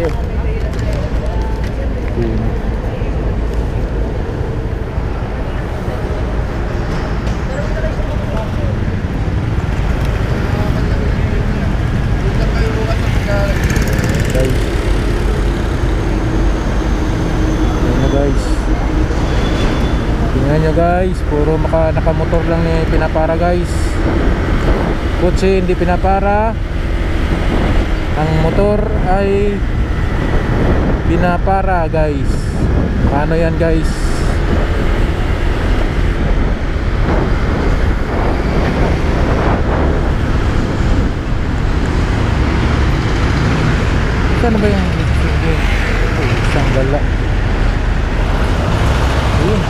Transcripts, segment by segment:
Sige. Hmm. guys. Na guys. Tingnan guys. Puro maka, nakamotor lang ni pinapara guys. Kutsi hindi pinapara. Ang motor ay pinapara guys. Paano yan guys? Saan ba yung isang gala? Ayun.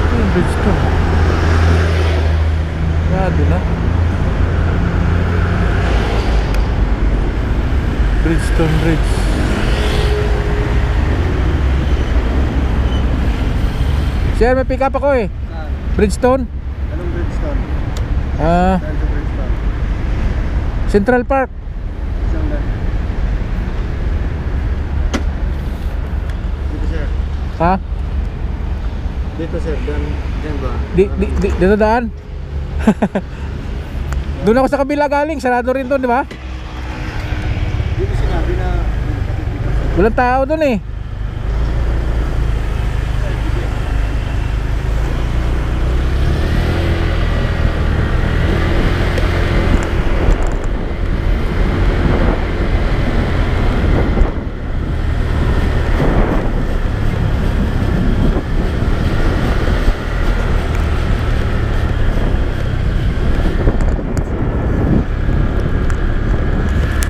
Ito yung bridge to. Na. Bridgestone Bridge. Sir, may pick up ako eh. Saan? Bridgestone. Anong Bridgestone? Ah, sa Bridgestone? Central Park. Dito sir. Ha? Dito sir. Diyan, diyan ba? Di, di, di, dito daan. Doon ako sa kabila galing, sarado rin doon, di ba? Dito sinabi na Walang tao doon eh.